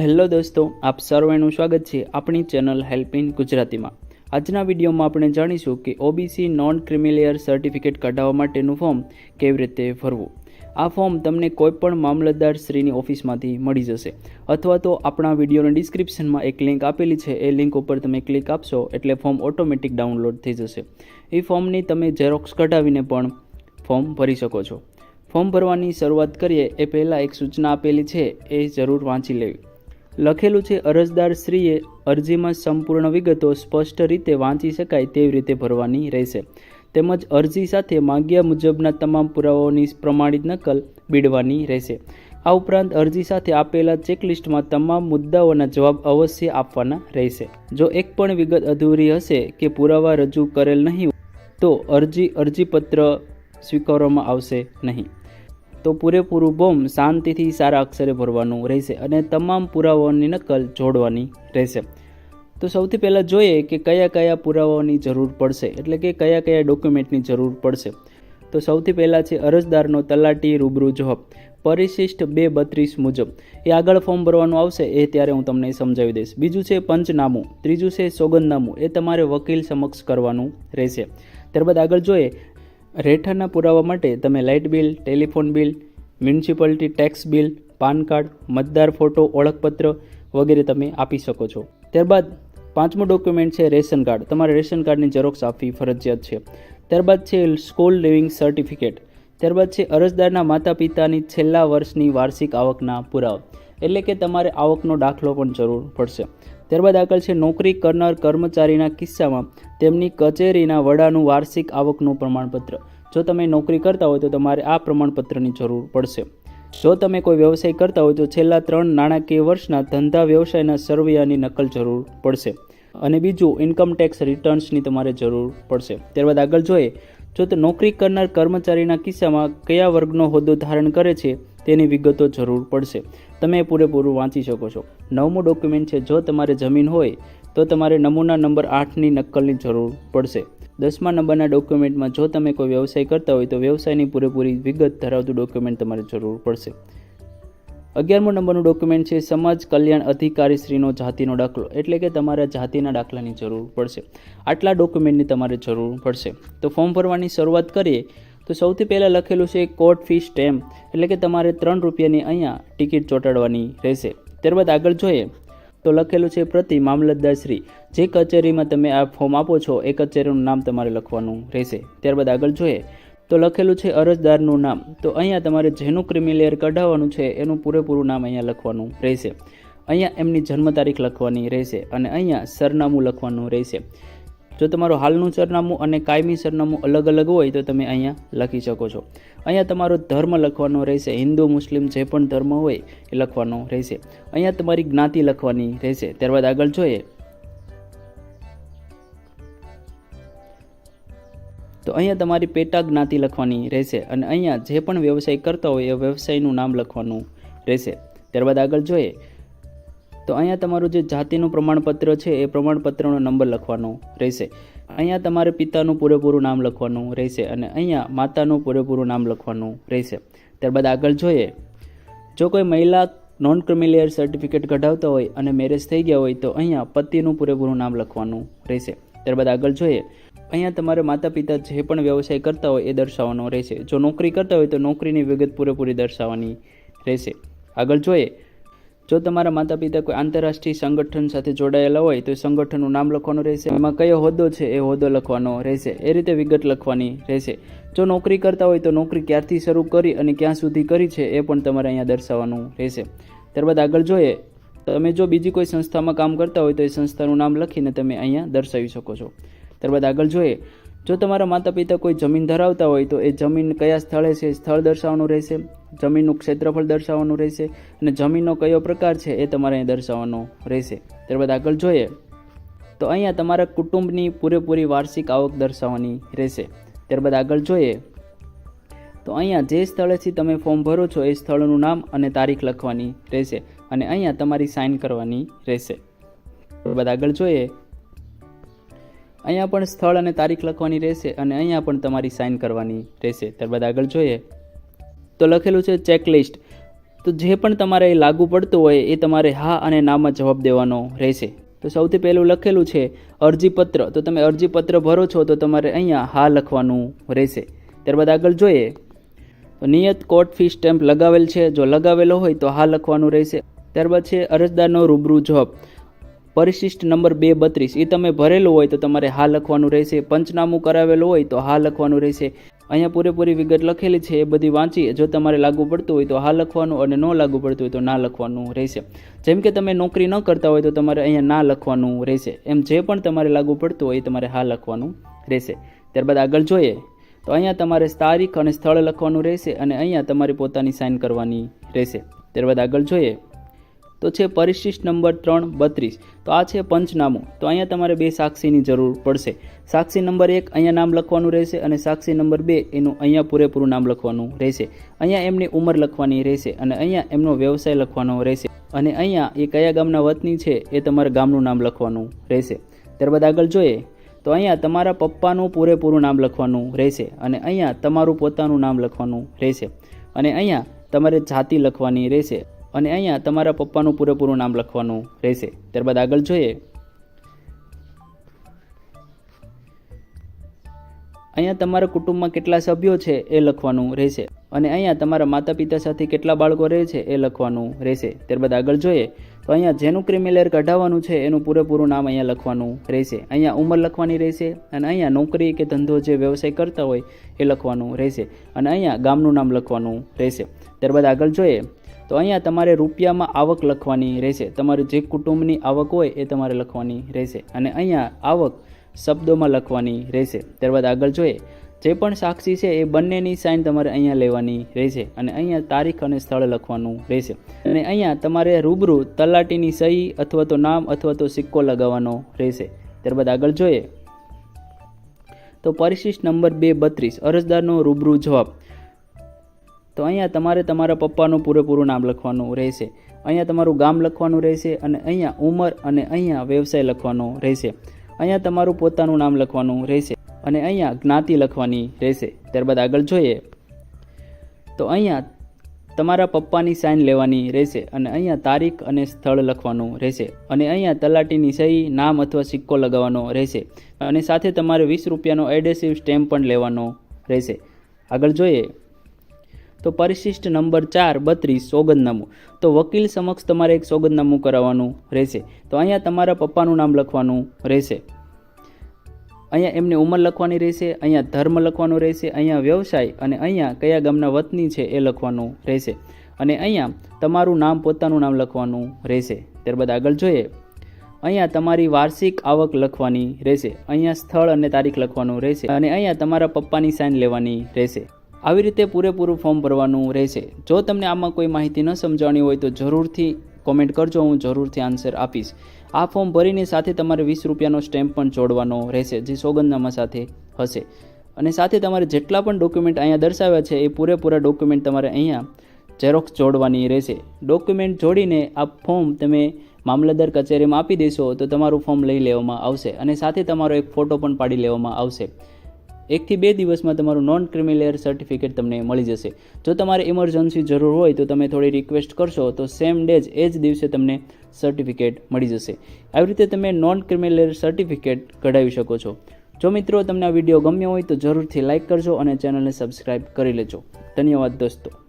Hello દોસ્તો, આપ સર્વેનું સ્વાગત છે આપણી ચેનલ હેલ્પ ઇન ગુજરાતીમાં. આજના વિડીયોમાં આપણે જાણીશું કે OBC non creamy layer certificate કઢાવવા માટેનું ફોર્મ કેવી રીતે ભરવું. આ ફોર્મ તમને કોઈપણ મામલતદાર શ્રીની ઓફિસમાંથી મળી જશે. અથવા તો આપણા વિડીયોના ડિસ્ક્રિપ્શનમાં એક લિંક આપેલી છે, એ લિંક ઉપર તમે ક્લિક આપશો એટલે ફોર્મ ઓટોમેટિક ડાઉનલોડ થઈ જશે. એ ફોર્મની તમે ઝેરોક્સ કઢાવીને પણ ફોર્મ ભરી શકો છો. ફોર્મ ભરવાની શરૂઆત કરીએ, એ પહેલાં એક સૂચના આપેલી છે, એ જરૂર વાંચી લેવી. લખેલું છે, અરજદાર શ્રીએ અરજીમાં સંપૂર્ણ વિગતો સ્પષ્ટ રીતે વાંચી શકાય તેવી રીતે ભરવાની રહેશે. તેમજ અરજી સાથે માંગ્યા મુજબના તમામ પુરાવાઓની પ્રમાણિત નકલ બીડવાની રહેશે. આ ઉપરાંત અરજી સાથે આપેલા ચેકલિસ્ટમાં તમામ મુદ્દાઓના જવાબ અવશ્ય આપવાના રહેશે. જો એક પણ વિગત અધૂરી હશે કે પુરાવા રજૂ કરેલ નહીં તો અરજી અરજીપત્ર સ્વીકારવામાં આવશે નહીં. તો પૂરેપૂરું બોમ્બ શાંતિથી સારા અક્ષરે ભરવાનું રહેશે અને તમામ પુરાવાઓની નકલ જોડવાની રહેશે. તો સૌથી પહેલાં જોઈએ કે કયા કયા પુરાવાઓની જરૂર પડશે, એટલે કે કયા કયા ડોક્યુમેન્ટની જરૂર પડશે. તો સૌથી પહેલાં છે અરજદારનો તલાટી રૂબરૂ જવાબ. પરિશિષ્ટ બે બત્રીસ મુજબ. એ આગળ ફોર્મ ભરવાનું આવશે એ ત્યારે હું તમને સમજાવી દઈશ. બીજું છે પંચનામું. ત્રીજું છે સોગંદનામું. એ તમારે વકીલ સમક્ષ કરવાનું રહેશે. ત્યારબાદ આગળ જોઈએ રહેઠાણના પુરાવા માટે તમે light bill, telephone bill, municipality tax bill, PAN card, મતદાર ફોટો, ઓળખપત્ર વગેરે તમે આપી શકો છો. ત્યારબાદ પાંચમું ડોક્યુમેન્ટ છે રેશન કાર્ડ. તમારે રેશન કાર્ડની ઝેરોક્સ આપવી ફરજિયાત છે. ત્યારબાદ છે સ્કૂલ લિવિંગ સર્ટિફિકેટ. ત્યારબાદ છે અરજદારના માતા પિતાની છેલ્લા વર્ષની વાર્ષિક આવકના પુરાવા. એટલે કે તમારે આવકનો દાખલો પણ જરૂર પડશે. ત્યારબાદ આગળ છે નોકરી કરનાર કર્મચારીના કિસ્સામાં તેમની કચેરીના વડાનું વાર્ષિક આવકનું પ્રમાણપત્ર. જો તમે નોકરી કરતા હોય તો તમારે આ પ્રમાણપત્રની જરૂર પડશે. જો તમે કોઈ વ્યવસાય કરતા હોય તો છેલ્લા ત્રણ નાણાકીય વર્ષના ધંધા વ્યવસાયના સરવૈયાની નકલ જરૂર પડશે. અને બીજું ઇન્કમ ટેક્સ રિટર્ન્સની તમારે જરૂર પડશે. ત્યારબાદ આગળ જોઈએ, જો તો નોકરી કરનાર કર્મચારીના કિસ્સામાં કયા વર્ગનો હોદ્દો ધારણ કરે છે તેની વિગતો જરૂર પડશે. તમે પૂરેપૂરું વાંચી શકો છો. નવમું ડોક્યુમેન્ટ છે, જો તમારે જમીન હોય, તો તમારે નમૂના નંબર આઠની નકલની જરૂર પડશે. દસમા નંબરના ડોક્યુમેન્ટમાં જો તમે કોઈ વ્યવસાય કરતા હોય, તો વ્યવસાયની પૂરેપૂરી વિગત ધરાવતું ડોક્યુમેન્ટ તમારે જરૂર પડશે. અગિયારમો નંબરનું ડોક્યુમેન્ટ છે, સમાજ કલ્યાણ અધિકારી શ્રીનો જાતિનો દાખલો. એટલે કે તમારા જાતિના દાખલાની જરૂર પડશે. આટલા ડોક્યુમેન્ટની તમારે જરૂર પડશે. તો ફોર્મ ભરવાની શરૂઆત કરીએ. તો સૌથી પહેલાં લખેલું છે કોર્ટ ફી સ્ટેમ્પ એટલે કે તમારે ત્રણ રૂપિયાની અહીંયા ટિકિટ ચોંટાડવાની રહેશે. ત્યારબાદ આગળ જોઈએ, તો લખેલું છે પ્રતિ મામલતદારશ્રી જે કચેરીમાં તમે આ ફોર્મ આપો છો, એ કચેરીનું નામ તમારે લખવાનું રહેશે. ત્યારબાદ આગળ જોઈએ, તો લખેલું છે અરજદારનું નામ, તો અહીંયા તમારે જેનું ક્રિમિલિયર કઢાવવાનું છે, એનું પૂરેપૂરું નામ અહીંયા લખવાનું રહેશે. અહીંયા એમની જન્મ તારીખ લખવાની રહેશે અને અહીંયા સરનામું લખવાનું રહેશે. જો તમારું હાલનું સરનામું અને કાયમી સરનામું અલગ અલગ હોય તો તમે અહીંયા લખી શકો છો. અહીંયા તમારો ધર્મ લખવાનો રહેશે. હિન્દુ, મુસ્લિમ જે પણ ધર્મ હોય એ લખવાનો રહેશે. અહીંયા તમારી જ્ઞાતિ લખવાની રહેશે. ત્યારબાદ આગળ જોઈએ. તો અહીંયા તમારી પેટા જ્ઞાતિ લખવાની રહેશે અને અહીંયા જે પણ વ્યવસાય કરતા હોય એ વ્યવસાયનું નામ લખવાનું રહેશે. ત્યારબાદ આગળ જોઈએ. તો અહીંયા તમારું જે જાતિનું પ્રમાણપત્ર છે, એ પ્રમાણપત્રનો નંબર લખવાનો રહેશે. અહીંયા તમારે પિતાનું પૂરેપૂરું નામ લખવાનું રહેશે અને અહીંયા માતાનું પૂરેપૂરું નામ લખવાનું રહેશે. ત્યારબાદ આગળ જોઈએ. જો કોઈ મહિલા નોન ક્રિમિલિયર સર્ટિફિકેટ કઢાવતા હોય અને મેરેજ થઈ ગયા હોય, તો અહીંયા પતિનું પૂરેપૂરું નામ લખવાનું રહેશે. ત્યારબાદ આગળ જોઈએ. અહીંયા તમારે માતા પિતા જે પણ વ્યવસાય કરતા હોય, એ દર્શાવવાનો રહેશે. જો નોકરી કરતા હોય, તો નોકરીની વિગત પૂરેપૂરી દર્શાવવાની રહેશે. આગળ જોઈએ. જો તમારા માતા પિતા કોઈ આંતરરાષ્ટ્રીય સંગઠન સાથે જોડાયેલા હોય, તો એ સંગઠનનું નામ લખવાનું રહેશે. એમાં કયો હોદ્દો છે, એ હોદ્દો લખવાનો રહેશે. એ રીતે વિગત લખવાની રહેશે. જો નોકરી કરતા હોય, તો નોકરી ક્યારથી શરૂ કરી અને ક્યાં સુધી કરી છે, એ પણ તમારે અહીંયા દર્શાવવાનું રહેશે. ત્યારબાદ આગળ જોઈએ. તમે જો બીજી કોઈ સંસ્થામાં કામ કરતા હોય, તો એ સંસ્થાનું નામ લખીને તમે અહીંયા દર્શાવી શકો છો. ત્યારબાદ આગળ જોઈએ. જો તમારા માતા પિતા કોઈ જમીન ધરાવતા હોય તો એ જમીન કયા સ્થળે છે, સ્થળ દર્શાવવાનું રહેશે, જમીનનું ક્ષેત્રફળ દર્શાવવાનું રહેશે અને જમીનનો કયો પ્રકાર છે એ તમારે અહીં દર્શાવવાનો રહેશે. ત્યારબાદ આગળ જોઈએ. તો અહીંયા તમારા કુટુંબની પૂરેપૂરી વાર્ષિક આવક દર્શાવવાની રહેશે. ત્યારબાદ આગળ જોઈએ. તો અહીંયા જે સ્થળેથી તમે ફોર્મ ભરો છો એ સ્થળનું નામ અને તારીખ લખવાની રહેશે અને અહીંયા તમારી સાઇન કરવાની રહેશે. ત્યારબાદ આગળ જોઈએ. અહીંયા પણ સ્થળ અને તારીખ લખવાની રહેશે અને અહીંયા પણ તમારી સાઇન કરવાની રહેશે. ત્યારબાદ આગળ જોઈએ. તો લખેલું છે ચેકલિસ્ટ તો જે પણ તમારે લાગુ પડતું હોય એ તમારે હા અને નામાં જવાબ દેવાનો રહેશે. તો સૌથી પહેલું લખેલું છે અરજીપત્ર. તો તમે અરજીપત્ર ભરો છો તો તમારે અહીંયા હા લખવાનું રહેશે. ત્યારબાદ આગળ જોઈએ. તો નિયત કોર્ટ ફી સ્ટેમ્પ લગાવેલ છે. જો લગાવેલો હોય તો હા લખવાનું રહેશે. ત્યારબાદ છે અરજદારનો રૂબરૂ જવાબ. પરિશિષ્ટ નંબર બે બત્રીસ. એ તમે ભરેલું હોય તો તમારે હા લખવાનું રહેશે. પંચનામું કરાવેલું હોય તો હા લખવાનું રહેશે. અહીંયા પૂરેપૂરી વિગત લખેલી છે, એ બધી વાંચી. જો તમારે લાગુ પડતું હોય તો હા લખવાનું અને ન લાગુ પડતું હોય તો ના લખવાનું રહેશે. જેમ કે તમે નોકરી ન કરતા હોય તો તમારે અહીંયા ના લખવાનું રહેશે. એમ જે પણ તમારે લાગુ પડતું હોય એ તમારે હા લખવાનું રહેશે. ત્યારબાદ આગળ જોઈએ. તો અહીંયા તમારે તારીખ અને સ્થળ લખવાનું રહેશે અને અહીંયા તમારી પોતાની સાઇન કરવાની રહેશે. ત્યારબાદ આગળ જોઈએ. તો છે પરિશિષ્ટ નંબર ત્રણ બત્રીસ. તો આ છે પંચનામું. તો અહીંયા તમારે બે સાક્ષીની જરૂર પડશે. સાક્ષી નંબર એક અહીંયા નામ લખવાનું રહેશે અને સાક્ષી નંબર બે એનું અહીંયા પૂરેપૂરું નામ લખવાનું રહેશે. અહીંયા એમની ઉંમર લખવાની રહેશે અને અહીંયા એમનો વ્યવસાય લખવાનો રહેશે. અને અહીંયા એ કયા ગામના વતની છે એ તમારા ગામનું નામ લખવાનું રહેશે. ત્યારબાદ આગળ જોઈએ. તો અહીંયા તમારા પપ્પાનું પૂરેપૂરું નામ લખવાનું રહેશે અને અહીંયા તમારું પોતાનું નામ લખવાનું રહેશે. અને અહીંયા તમારે જાતિ લખવાની રહેશે. અને અહીંયા તમારા પપ્પાનું પૂરેપૂરું નામ લખવાનું રહેશે. ત્યારબાદ આગળ જોઈએ. અહીંયા તમારા કુટુંબમાં કેટલા સભ્યો છે એ લખવાનું રહેશે. અને અહીંયા તમારા માતા પિતા સાથે કેટલા બાળકો રહે છે એ લખવાનું રહેશે. ત્યારબાદ આગળ જોઈએ. તો અહીંયા જેનું ક્રિમિલેર કઢાવવાનું છે એનું પૂરેપૂરું નામ અહીંયા લખવાનું રહેશે. અહીંયા ઉંમર લખવાની રહેશે અને અહીંયા નોકરી કે ધંધો જે વ્યવસાય કરતા હોય એ લખવાનું રહેશે. અને અહીંયા ગામનું નામ લખવાનું રહેશે. ત્યારબાદ આગળ જોઈએ. તો અહીંયા તમારે રૂપિયામાં આવક લખવાની રહેશે. તમારે જે કુટુંબની આવક હોય એ તમારે લખવાની રહેશે અને અહીંયા આવક શબ્દોમાં લખવાની રહેશે. ત્યારબાદ આગળ જોઈએ, જે પણ સાક્ષી છે એ બંનેની સાઇન તમારે અહીંયા લેવાની રહેશે અને અહીંયા તારીખ અને સ્થળ લખવાનું રહેશે. અને અહીંયા તમારે રૂબરૂ તલાટીની સહી અથવા તો નામ અથવા તો સિક્કો લગાવવાનો રહેશે. ત્યારબાદ આગળ જોઈએ, તો પરિશિષ્ટ નંબર બે બત્રીસ, અરજદારનો રૂબરૂ જવાબ. તો અહીંયા તમારે તમારા પપ્પાનું પૂરેપૂરું નામ લખવાનું રહેશે. અહીંયા તમારું ગામ લખવાનું રહેશે અને અહીંયા ઉંમર અને અહીંયા વ્યવસાય લખવાનો રહેશે. અહીંયા તમારું પોતાનું નામ લખવાનું રહેશે અને અહીંયા જ્ઞાતિ લખવાની રહેશે. ત્યારબાદ આગળ જોઈએ. તો અહીંયા તમારા પપ્પાની સાઇન લેવાની રહેશે અને અહીંયા તારીખ અને સ્થળ લખવાનું રહેશે. અને અહીંયા તલાટીની સહી, નામ અથવા સિક્કો લગાવવાનો રહેશે. અને સાથે તમારે વીસ રૂપિયાનો એડેસિવ સ્ટેમ્પ પણ લેવાનો રહેશે. આગળ જોઈએ. તો પરિશિષ્ટ નંબર ચાર, બત્રીસ, સોગંદનામું. તો વકીલ સમક્ષ તમારે એક સોગંદનામું કરાવવાનું રહેશે. તો અહીંયા તમારા પપ્પાનું નામ લખવાનું રહેશે. અહીંયા એમની ઉંમર લખવાની રહેશે, અહીંયા ધર્મ લખવાનો રહેશે, અહીંયા વ્યવસાય અને અહીંયા કયા ગામના વતની છે એ લખવાનું રહેશે. અને અહીંયા તમારું નામ પોતાનું નામ લખવાનું રહેશે. ત્યારબાદ આગળ જોઈએ. અહીંયા તમારી વાર્ષિક આવક લખવાની રહેશે. અહીંયા સ્થળ અને તારીખ લખવાનું રહેશે. અને અહીંયા તમારા પપ્પાની સાઇન લેવાની રહેશે. આવી રીતે પૂરેપૂરું ફોર્મ ભરવાનું રહેશે. જો તમને આમાં કોઈ માહિતી ન સમજાવવાની હોય તો જરૂરથી કોમેન્ટ કરજો, હું જરૂરથી આન્સર આપીશ. આ ફોર્મ ભરીને સાથે તમારે વીસ રૂપિયાનો સ્ટેમ્પ પણ જોડવાનો રહેશે, જે સોગંદનામા સાથે હશે. અને સાથે તમારે જેટલા પણ ડોક્યુમેન્ટ અહીંયા દર્શાવ્યા છે, એ પૂરેપૂરા ડોક્યુમેન્ટ તમારે અહીંયા ઝેરોક્સ જોડવાની રહેશે. ડોક્યુમેન્ટ જોડીને આ ફોર્મ તમે મામલતદાર કચેરીમાં આપી દેશો, તો તમારું ફોર્મ લઈ લેવામાં આવશે. અને સાથે તમારો એક ફોટો પણ પાડી લેવામાં આવશે. એકથી બે દિવસમાં તમારું નોન ક્રિમિલેયર સર્ટિફિકેટ તમને મળી જશે. જો તમારે ઇમરજન્સી જરૂર હોય તો તમે થોડી રિક્વેસ્ટ કરશો તો સેમ ડે જ એ જ દિવસે તમને સર્ટિફિકેટ મળી જશે. આવી રીતે તમે નોન ક્રિમિલેયર સર્ટિફિકેટ કઢાવી શકો છો. જો મિત્રો તમને આ વીડિયો ગમ્યો હોય તો જરૂરથી લાઇક કરજો અને ચેનલને સબસ્ક્રાઇબ કરી લેજો. ધન્યવાદ દોસ્તો.